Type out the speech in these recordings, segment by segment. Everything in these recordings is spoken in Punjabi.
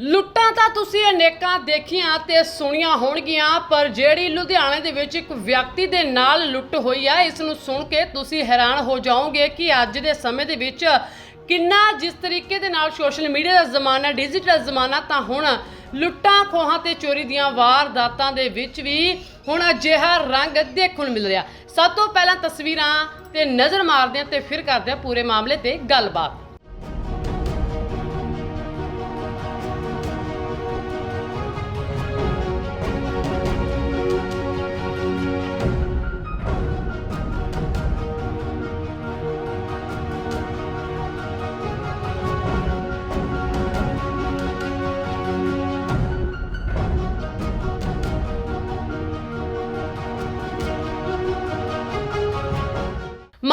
ਲੁੱਟਾਂ ਤਾਂ ਤੁਸੀਂ ਅਨੇਕਾਂ ਦੇਖੀਆਂ ਤੇ ਸੁਣੀਆਂ ਹੋਣਗੀਆਂ, ਪਰ ਜਿਹੜੀ ਲੁਧਿਆਣੇ ਦੇ ਵਿੱਚ ਇੱਕ ਵਿਅਕਤੀ ਦੇ ਨਾਲ ਲੁੱਟ ਹੋਈ ਆ, ਇਸ ਨੂੰ ਸੁਣ ਕੇ ਤੁਸੀਂ ਹੈਰਾਨ ਹੋ ਜਾਓਗੇ ਕਿ ਅੱਜ ਦੇ ਸਮੇਂ ਦੇ ਵਿੱਚ ਕਿੰਨਾ ਜਿਸ ਤਰੀਕੇ ਦੇ ਨਾਲ ਸੋਸ਼ਲ ਮੀਡੀਆ ਦਾ ਜ਼ਮਾਨਾ, ਡਿਜੀਟਲ ਜ਼ਮਾਨਾ ਤਾਂ ਹੁਣ ਲੁੱਟਾਂ, ਖੋਹਾਂ ਤੇ ਚੋਰੀ ਦੀਆਂ ਵਾਰਦਾਤਾਂ ਦੇ ਵਿੱਚ ਵੀ ਹੁਣ ਅਜਿਹਾ ਰੰਗ ਦੇਖਣ ਨੂੰ ਮਿਲ ਰਿਹਾ। ਸਭ ਤੋਂ ਪਹਿਲਾਂ ਤਸਵੀਰਾਂ ਤੇ ਨਜ਼ਰ ਮਾਰਦੇ ਹਾਂ ਤੇ ਫਿਰ ਕਰਦੇ ਹਾਂ ਪੂਰੇ ਮਾਮਲੇ ਤੇ ਗੱਲਬਾਤ।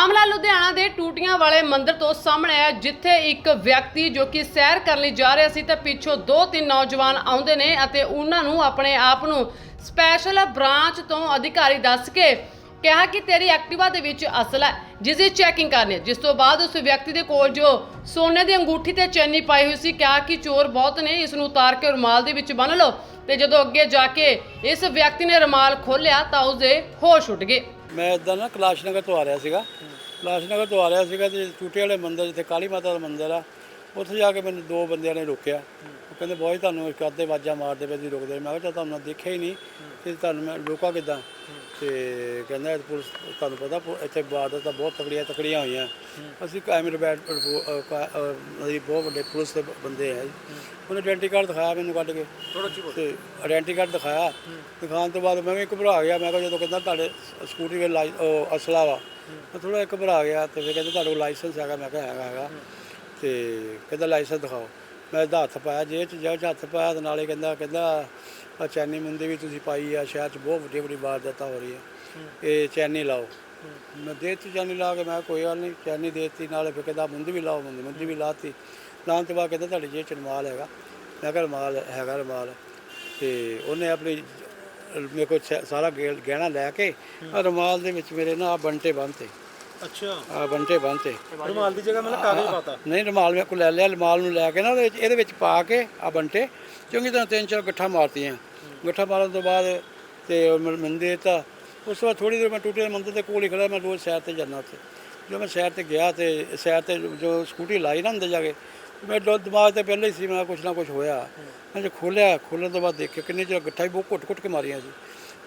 ਮਾਮਲਾ ਲੁਧਿਆਣਾ ਦੇ ਟੂਟੀਆਂ ਵਾਲੇ ਮੰਦਿਰ ਤੋਂ ਸਾਹਮਣੇ ਆਇਆ, ਜਿੱਥੇ ਇੱਕ ਵਿਅਕਤੀ ਜੋ ਕਿ ਸੈਰ ਕਰਨ ਲਈ ਜਾ ਰਿਹਾ ਸੀ ਤਾਂ ਪਿੱਛੋਂ ਦੋ ਤਿੰਨ ਨੌਜਵਾਨ ਆਉਂਦੇ ਨੇ ਅਤੇ ਉਹਨਾਂ ਨੂੰ ਆਪਣੇ ਆਪ ਨੂੰ ਸਪੈਸ਼ਲ ਬ੍ਰਾਂਚ ਤੋਂ ਅਧਿਕਾਰੀ ਦੱਸ ਕੇ ਕਿਹਾ ਕਿ ਤੇਰੀ ਐਕਟਿਵਾ ਦੇ ਵਿੱਚ ਅਸਲ ਹੈ, ਜਿਸ ਦੀ ਚੈਕਿੰਗ ਕਰਨੀ ਹੈ। ਜਿਸ ਤੋਂ ਬਾਅਦ ਉਸ ਵਿਅਕਤੀ ਦੇ ਕੋਲ ਜੋ ਸੋਨੇ ਦੀ ਅੰਗੂਠੀ ਤੇ ਚੈਨੀ ਪਾਈ ਹੋਈ ਸੀ, ਕਿਹਾ ਕਿ ਚੋਰ ਬਹੁਤ ਨੇ, ਇਸ ਨੂੰ ਉਤਾਰ ਕੇ ਰੁਮਾਲ ਦੇ ਵਿੱਚ ਬੰਨ ਲਓ ਤੇ ਜਦੋਂ ਅੱਗੇ ਜਾ ਕੇ ਇਸ ਵਿਅਕਤੀ ਨੇ ਰੁਮਾਲ ਖੋਲ੍ਹਿਆ ਤਾਂ ਉਸਦੇ ਹੋਸ਼ ਉੱਡ ਗਏ। ਮੈਂ ਇਦਾਂ ਨਾ ਕੈਲਾਸ਼ ਨਗਰ ਤੋਂ ਆ ਰਿਹਾ ਸੀਗਾ। ਕੈਲਾਸ਼ ਨਗਰ ਤੋਂ ਆ ਰਿਹਾ ਸੀਗਾ ਤੇ ਟੂਟੇ ਵਾਲੇ ਮੰਦਿਰ ਜਿੱਥੇ ਕਾਲੀ ਮਾਤਾ ਦਾ ਮੰਦਿਰ ਆ, ਉੱਥੇ ਜਾ ਕੇ ਮੈਨੂੰ ਦੋ ਬੰਦਿਆਂ ਨੇ ਰੋਕਿਆ। ਕਹਿੰਦੇ ਬਹੁਤ ਤੁਹਾਨੂੰ ਇੱਕ ਅੱਧੇ ਵਾਜਾਂ ਮਾਰਦੇ ਪਏ ਸੀ ਰੁਕਦੇ ਮੈਂ ਕਿਹਾ ਚੱਲ ਤੁਹਾਨੂੰ ਮੈਂ ਦੇਖਿਆ ਹੀ ਨਹੀਂ ਤੇ ਤੁਹਾਨੂੰ ਮੈਂ ਰੋਕਾਂ ਕਿੱਦਾਂ? ਤੇ ਕਹਿੰਦਾ ਇਹ ਪੁਲਿਸ ਤੁਹਾਨੂੰ ਪਤਾ ਪੁ- ਇੱਥੇ ਬਾਰਡਰ ਤਾਂ ਬਹੁਤ ਤਕੜੀਆਂ ਤਕੜੀਆਂ ਹੋਈਆਂ। ਅਸੀਂ ਕੈਮਰੇ ਬੈਠ ਅਸੀਂ ਬਹੁਤ ਵੱਡੇ ਪੁਲਿਸ ਦੇ ਬੰਦੇ ਆ ਜੀ। ਉਹਨੇ ਆਇਡੈਂਟੀ ਕਾਰਡ ਦਿਖਾਇਆ ਮੈਨੂੰ ਕੱਢ ਕੇ। ਤੇ ਆਇਡੈਂਟੀ ਕਾਰਡ ਦਿਖਾਇਆ। ਦਿਖਾਉਣ ਤੋਂ ਬਾਅਦ ਮੈਂ ਵੀ ਘਬਰਾ ਗਿਆ। ਮੈਂ ਕਿਹਾ ਜਦੋਂ ਕਹਿੰਦਾ ਤੁਹਾਡੇ ਸਕੂਟਰੀ ਦੇ ਲਾਈ ਉਹ ਅਸਲਾ ਵਾ। ਮੈਂ ਥੋੜਾ ਘਬਰਾ ਗਿਆ ਤੇ ਫਿਰ ਕਹਿੰਦੇ ਤੁਹਾਡੇ ਕੋਲ ਲਾਇਸੈਂਸ ਹੈਗਾ। ਮੈਂ ਕਿਹਾ ਹੈਗਾ ਹੈਗਾ। ਤੇ ਕਹਿੰਦਾ ਲਾਇਸੈਂਸ ਦਿਖਾਓ। ਮੈਂ ਇਹਦਾ ਹੱਥ ਪਾਇਆ ਜੇਬ 'ਚ ਜੇਬ 'ਚ ਹੱਥ ਪਾਇਆ ਤੇ ਨਾਲੇ ਕਹਿੰਦਾ ਕਹਿੰਦਾ ਆ ਚੈਨੀ ਮੁੰਦੀ ਵੀ ਤੁਸੀਂ ਪਾਈ ਆ ਸ਼ਹਿਰ 'ਚ ਬਹੁਤ ਵੱਡੀ ਵੱਡੀ ਵਾਰਦਾਤਾਂ ਹੋ ਰਹੀ ਹੈ। ਇਹ ਚੈਨੀ ਲਾਓ। ਮੈਂ ਦੇ ਦਿੱਤੀ ਚੈਨੀ ਲਾ ਕੇ ਮੈਂ ਕੋਈ ਗੱਲ ਨਹੀਂ ਚੈਨੀ ਦੇ ਦਿੱਤੀ ਨਾਲੇ ਫਿਰ ਕਹਿੰਦਾ ਮੁੰਦੀ ਵੀ ਲਾਓ ਮੁੰਦੀ ਮੁੰਦੀ ਵੀ ਲਾਤੀ ਲਾਉਣ ਤੋਂ ਬਾਅਦ ਕਹਿੰਦਾ ਤੁਹਾਡੀ ਜੇਬ 'ਚ ਰੁਮਾਲ ਹੈਗਾ। ਮੈਂ ਕਿਹਾ ਰੁਮਾਲ ਹੈਗਾ ਰੁਮਾਲ। ਤੇ ਉਹਨੇ ਆਪਣੀ ਮੇਰੇ ਕੋਲ ਸਾਰਾ ਗਹਿਣਾ ਲੈ ਕੇ ਰੁਮਾਲ ਦੇ ਵਿੱਚ ਮੇਰੇ ਨਾ ਬੰਟੇ ਬੰਨਤੇ। ਅੱਛਾ। ਆ ਬੰਟੇ ਬੰਨਤੇ ਰੁਮਾਲ ਦੀ ਜਗ੍ਹਾ ਮਤਲਬ ਕਾਗਜ਼ ਪਾਤਾ। ਨਹੀਂ ਰੁਮਾਲ ਮੇਰੇ ਕੋਲ ਲੈ ਲਿਆ ਰੁਮਾਲ ਨੂੰ ਲੈ ਕੇ ਨਾ ਉਹਦੇ ਵਿੱਚ ਇਹਦੇ ਵਿੱਚ ਪਾ ਕੇ ਆ ਬੰਟੇ। ਚੰਗੀ ਤਰ੍ਹਾਂ ਤਿੰਨ ਚਾਰ ਗੱਠਾ ਮਾਰਤੀਆਂ। ਗੱਠਾ ਮਾਰਨ ਤੋਂ ਬਾਅਦ ਤੇ ਉਹ ਮੈਨੂੰ ਮੈਨੂੰ ਦੇ ਦਿੱਤਾ। ਉਸ ਤੋਂ ਬਾਅਦ ਥੋੜੀ ਦੇਰ ਮੈਂ ਟੂਟੇ ਦੇ ਮੰਦਰ ਦੇ ਕੋਲ ਹੀ ਖੜਾ ਮੈਂ ਰੋਜ਼ ਸੈਰ ਤੇ ਜਾਂਦਾ ਉੱਥੇ। ਜਦੋਂ ਮੈਂ ਸੈਰ ਤੇ ਗਿਆ ਤੇ ਸੈਰ ਤੇ ਜੋ ਸਕੂਟੀ ਲਾਈ ਨਾ ਅੰਦਰ ਜਾ ਕੇ ਮੇਰੇ ਦੋ ਦਿਮਾਗ ਤੇ ਪਹਿਲਾਂ ਹੀ ਸੀ ਮੈਂ ਕੁਛ ਨਾ ਕੁਛ ਹੋਇਆ। ਮੈਂ ਜੇ ਖੋਲਿਆ ਖੋਲ੍ਹਣ ਤੋਂ ਬਾਅਦ ਦੇਖਿਆ ਕਿੰਨੇ ਚਿਰ ਗੱਠਾ ਹੀ ਬਹੁਤ ਘੁੱਟ ਘੁੱਟ ਕੇ ਮਾਰੀਆਂ ਸੀ।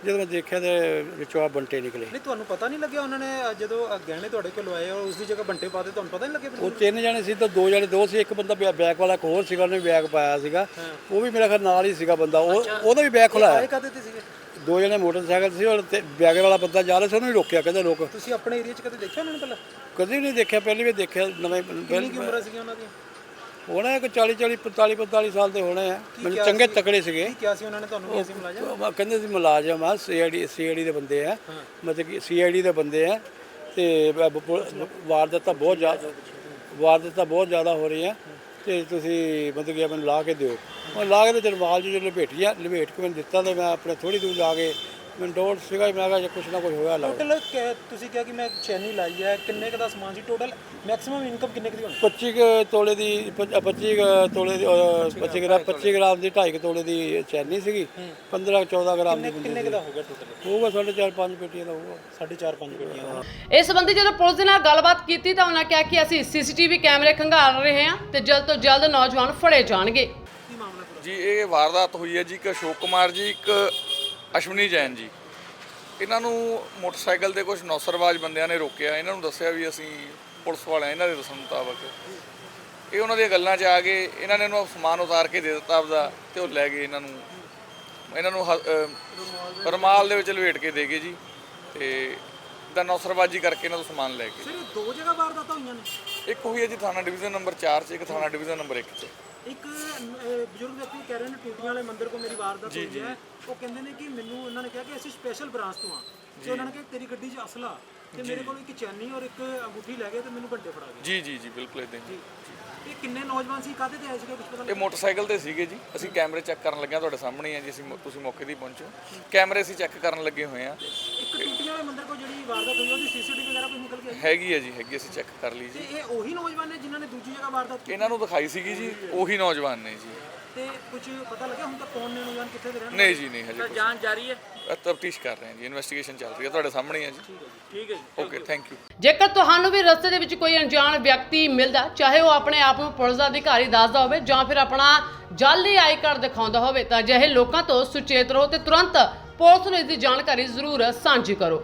ਜਦੋਂ ਮੈਂ ਦੇਖਿਆ ਤੇ ਵਿੱਚੋਂ ਆ ਬੰਟੇ ਨਿਕਲੇ। ਨਹੀਂ ਤੁਹਾਨੂੰ ਪਤਾ ਨਹੀਂ ਲੱਗਿਆ ਉਹਨਾਂ ਨੇ ਅ, ਜਦੋਂ ਅ, ਗਹਿਣੇ ਤੁਹਾਡੇ ਕੋਲ ਲਵਾਏ ਔਰ ਉਸ ਦੀ ਜਗ੍ਹਾ ਬੰਟੇ ਪਾਤੇ ਤੁਹਾਨੂੰ ਪਤਾ ਨਹੀਂ ਲੱਗਿਆ ਉਹ ਤਿੰਨ ਜਣੇ ਸੀ ਤਾਂ ਦੋ ਜਣੇ ਦੋ ਸੀ ਇੱਕ ਬੰਦਾ ਬੈ- ਬੈਕ ਵਾਲਾ ਇੱਕ ਹੋਰ ਸੀਗਾ ਉਹਨੇ ਬੈਗ ਪਾਇਆ ਸੀਗਾ। ਉਹ ਵੀ ਮੇਰਾ ਖਿਆਲ ਨਾਲ ਹੀ ਸੀਗਾ ਬੰਦਾ ਉਹ ਉਹਦਾ ਵੀ ਬੈਗ ਖੁਲਾਇਆ ਆਏ ਕਾਦੇ ਤੇ ਸੀਗੇ? ਦੋ ਜਣੇ ਮੋਟਰਸਾਈਕਲ ਸੀ ਔਰ ਤੇ ਬੈਗ ਵਾਲਾ ਬੰਦਾ ਜਾ ਰਿਹਾ ਸੀ ਉਹਨੂੰ ਵੀ ਰੋਕਿਆ ਕਹਿੰਦੇ ਲੋਕ ਤੁਸੀਂ ਆਪਣੇ ਏਰੀਆ 'ਚ ਕਦੇ ਦੇਖਿਆ ਉਹਨਾਂ ਨੂੰ ਪਹਿਲਾਂ? ਕਦੇ ਨਹੀਂ ਦੇਖਿਆ ਪਹਿਲੀ ਵਾਰ ਦੇਖਿਆ ਨਵੇਂ ਕੀ ਉਮਰਾਂ ਸੀਗੀਆਂ ਉਹਨਾਂ ਦੀਆਂ? ਹੋਣਾ ਇੱਕ 40 40 45 45 ਸਾਲ ਦੇ ਹੋਣੇ ਆ। ਮੈਨੂੰ ਚੰਗੇ ਤਕੜੇ ਸੀਗੇ। ਕੀ ਕਿਹਾ ਸੀ ਉਹਨਾਂ ਨੇ ਤੁਹਾਨੂੰ? ਵੀ ਅਸੀਂ ਮੁਲਾਜ਼ਮ? ਕਹਿੰਦੇ ਸੀ ਮੁਲਾਜ਼ਮ ਆ ਸੀਆਈਡੀ ਸੀਆਈਡੀ ਦੇ ਬੰਦੇ ਆ। ਮਤਲਬ ਕਿ ਸੀਆਈਡੀ ਦੇ ਬੰਦੇ ਆ। ਤੇ ਵਾਰਦਾਤਾਂ ਬਹੁਤ ਜ਼ਿਆਦਾ ਵਾਰਦਾਤਾਂ ਬਹੁਤ ਜ਼ਿਆਦਾ ਹੋ ਰਹੀਆਂ। ਤੇ ਤੁਸੀਂ ਮਤਲਬ ਕਿ ਮੈਨੂੰ ਲਾ ਕੇ ਦਿਓ। ਉਹ ਲਾ ਕੇ ਤੇ ਜਰਵਾਲ ਜੀ ਜਦੋਂ ਲਪੇਟੀਆਂ ਲਪੇਟ ਕੇ ਮੈਨੂੰ ਦਿੱਤਾ ਤੇ ਮੈਂ ਆਪਣੇ ਥੋੜੀ ਦੂਰ ਜਾ ਕੇ ਮੈਨੂੰ ਡੋਰ ਸੀਗਾ ਮੈਂ ਕਿਹਾ ਜੇ ਕੁਛ ਨਾ ਕੁਛ ਹੋਇਆ ਲੱਗ ਟੋਟਲ ਤੁਸੀਂ ਕਿਹਾ ਕਿ ਮੈਂ ਚੈਨੀ ਲਾਈ ਹੈ ਕਿੰਨੇ ਕੁ ਦਾ ਸਮਾਨ ਸੀ? ਟੋਟਲ ਮੈਕਸਿਮਮ ਇਨਕਮ ਕਿੰਨੇ ਕੁ ਦੀ ਹੋਣੀ? 25 ਕੁ ਤੋਲੇ ਦੀ ਪੱਚ- 25 ਕੁ ਤੋਲੇ ਦੀ ਅਹ, 25 ਗ੍ਰਾਮ 25 ਗ੍ਰਾਮ ਦੀ 2.5 ਤੋਲੇ ਦੀ ਚੈਨੀ ਸੀਗੀ। 15 14 ਗ੍ਰਾਮ ਦੀ ਕਿੰਨੇ ਕੁ ਦਾ ਹੋ ਗਿਆ ਟੋਟਲ ਹੋਊਗਾ ਸਾਢੇ ਚਾਰ ਪੰਜ ਪੇਟੀਆਂ ਦਾ ਹੋਊਗਾ। 4.5 5 ਗੱਡੀਆਂ ਦਾ। ਇਸ ਸੰਬੰਧੀ ਜਦੋਂ ਪੁਲਿਸ ਦੇ ਨਾਲ ਗੱਲਬਾਤ ਕੀਤੀ ਤਾਂ ਉਹਨਾਂ ਕਿਹਾ ਕਿ ਅਸੀਂ ਸੀਸੀਟੀਵੀ ਕੈਮਰੇ ਖੰਗਾਲ ਰਹੇ ਹਾਂ ਤੇ ਜਲਦ ਤੋਂ ਜਲਦ ਨੌਜਵਾਨ ਫੜੇ ਜਾਣਗੇ। ਕੀ ਜੀ ਇਹ ਵਾਰਦਾਤ ਹੋਈ ਹੈ ਜੀ ਇੱਕ ਅਸ਼ੋਕ ਕੁਮਾਰ ਜੀ ਇੱਕ ਅਸ਼ਵਨੀ ਜੈਨ ਜੀ। ਇਹਨਾਂ ਨੂੰ ਮੋਟਰਸਾਈਕਲ ਤੇ ਕੁਝ ਨੌਸਰਵਾਜ ਬੰਦਿਆਂ ਨੇ ਰੋਕਿਆ। ਇਹਨਾਂ ਨੂੰ ਦੱਸਿਆ ਵੀ ਅਸੀਂ ਪੁਲਿਸ ਵਾਲੇ ਇਹਨਾਂ ਦੇ ਦੱਸਣ ਮੁਤਾਬਕ। ਇਹ ਉਹਨਾਂ ਦੀਆਂ ਗੱਲਾਂ 'ਚ ਆ ਗਏ ਇਹਨਾਂ ਨੇ ਇਹਨੂੰ ਸਮਾਨ ਉਤਾਰ ਕੇ ਦੇ ਦਿੱਤਾ ਆਪਦਾ ਤੇ ਉਹ ਲੈ ਗਏ ਇਹਨਾਂ ਨੂੰ। ਇਹਨਾਂ ਨੂੰ ਰੁਮਾਲ ਦੇ ਵਿੱਚ ਲਵੇਟ ਕੇ ਦੇ ਗਏ ਜੀ ਤੇ ਦਾ ਨੌਸਰਵਾਜੀ ਕਰਕੇ ਇਹਨਾਂ ਤੋਂ ਸਮਾਨ ਲੈ ਗਏ। ਸਰ ਦੋ ਜਗ੍ਹਾ ਵਾਰਦਾਤਾਂ ਹੋਈਆਂ ਨੇ? ਇੱਕ ਹੋਈ ਹੈ ਜੀ ਥਾਣਾ ਡਿਵੀਜ਼ਨ ਨੰਬਰ 4 'ਚ ਇੱਕ ਥਾਣਾ ਡਿਵੀਜ਼ਨ ਨੰਬਰ 1 'ਚ। ਇੱਕ ਅਹ, ਬਜ਼ੁਰਗ ਵਿਅਕਤੀ ਕਹਿ ਰਹੇ ਨੇ ਟੂਟੀਆਂ ਵਾਲੇ ਮੰਦਿਰ ਕੋ ਮੇਰੀ ਵਾਰਦਾਤ ਹੋਈ ਹੈ। ਉਹ ਕਹਿੰਦੇ ਨੇ ਕਿ ਮੈਨੂੰ ਉਹਨਾਂ ਨੇ ਕਿਹਾ ਕਿ ਅਸੀਂ ਸਪੈਸ਼ਲ ਬ੍ਰਾਂਚ ਤੋਂ ਆ। ਤੇ ਉਹਨਾਂ ਨੇ ਕਿਹਾ ਤੇਰੀ ਗੱਡੀ 'ਚ ਅਸਲਾ। ਤੇ ਮੇਰੇ ਕੋਲ ਇੱਕ ਚੈਨੀ ਔਰ ਇੱਕ ਅੰਗੂਠੀ ਲੈ ਗਏ ਤੇ ਮੈਨੂੰ ਘੰਟੇ ਫੜਾ ਗਏ। ਜੀ ਜੀ ਜੀ ਬਿਲਕੁਲ ਇਦਾਂ ਹੀ। ਇਹ ਕਿੰਨੇ ਨੌਜਵਾਨ ਸੀ? ਕਾਹਦੇ ਤੇ ਆਏ ਸੀਗੇ? ਕੁਝ ਪਤਾ ਇਹ ਮੋਟਰਸਾਈਕਲ ਤੇ ਸੀਗੇ ਜੀ। ਅਸੀਂ ਕੈਮਰੇ ਚੈੱਕ ਕਰਨ ਲੱਗੇ ਹਾਂ ਤੁਹਾਡੇ ਸਾਹਮਣੇ ਹੀ ਆ ਜੀ। ਅਸੀਂ ਮੌ- ਤੁਸੀਂ ਮੌਕੇ ਤੇ ਪਹੁੰਚੋ ਕੈਮਰੇ ਅਸੀਂ ਚੈੱਕ ਕਰਨ ਲੱਗੇ ਹੋਏ ਆ ਇੱਕ ਟੂਟੀਆਂ ਵਾਲੇ ਮੰਦਿਰ ਕੋ ਜਿਹੜੀ ਵਾਰਦਾਤ ਹੋਈ ਉਹਦੀ ਸੀਸੀਟੀਵੀ ਵਗੈਰਾ ਕੋਈ ਨਿਕਲ ਕੇ ਆਈ? ਹੈਗੀ ਹੈ ਜੀ ਹੈਗੀ ਅਸੀਂ ਚੈੱਕ ਕਰ ਲਈ ਜੀ। ਇਹ ਉਹੀ ਨੌਜਵਾਨ ਨੇ ਜਿਨ੍ਹਾਂ ਨੇ ਦੂਜੀ ਜਗ੍ਹਾ ਵਾਰਦਾਤ ਕੀਤੀ? ਇਹਨਾਂ ਨੂੰ ਦਿਖਾਈ ਸੀਗੀ ਜੀ ਉਹੀ ਨੌਜਵਾਨ ਨੇ ਜੀ। ਤੇ ਕੁਝ ਪਤਾ ਲੱਗਿਆ ਹੁਣ ਤੱਕ ਕੌਣ ਨੇ ਨੌਜਵਾਨ ਕਿੱਥੇ ਦੇ ਰਹਿਣ ਨਹੀਂ ਜੀ ਨਹੀਂ ਹਜੇ ਜਾਂਚ ਜਾਰੀ ਹੈ। ਤਫਤੀਸ਼ ਕਰ ਰਹੇ ਹਾਂ ਜੀ ਇਨਵੈਸਟੀਗੇਸ਼ਨ ਚੱਲ ਰਹੀ ਹੈ ਤੁਹਾਡੇ ਸਾਹਮਣੇ ਹੀ ਹੈ ਜੀ। ਠੀਕ ਹੈ ਜੀ ਓਕੇ ਥੈਂਕ ਯੂ ਜੇਕਰ ਤੁਹਾਨੂੰ ਵੀ ਰਸਤੇ ਦੇ ਵਿੱਚ ਕੋਈ ਅਣਜਾਣ ਵਿਅਕਤੀ ਮਿਲਦਾ ਚਾਹੇ ਉਹ ਆਪਣੇ ਆਪ ਨੂੰ ਪੁਲਿਸ ਦਾ ਅਧਿਕਾਰੀ ਦੱਸਦਾ ਹੋਵੇ ਜਾਂ ਫਿਰ ਆਪਣਾ ਜਾਲੀ ਆਈ ਕਾਰਡ ਦਿਖਾਉਂਦਾ ਹੋਵੇ ਤਾਂ ਅਜਿਹੇ ਲੋਕਾਂ ਤੋਂ ਸੁਚੇਤ ਰਹੋ ਤੇ ਤੁਰੰਤ ਪੁਲਿਸ ਨੂੰ ਇਸ ਦੀ ਜਾਣਕਾਰੀ ਜ਼ਰੂਰ ਸਾਂਝੀ ਕਰੋ।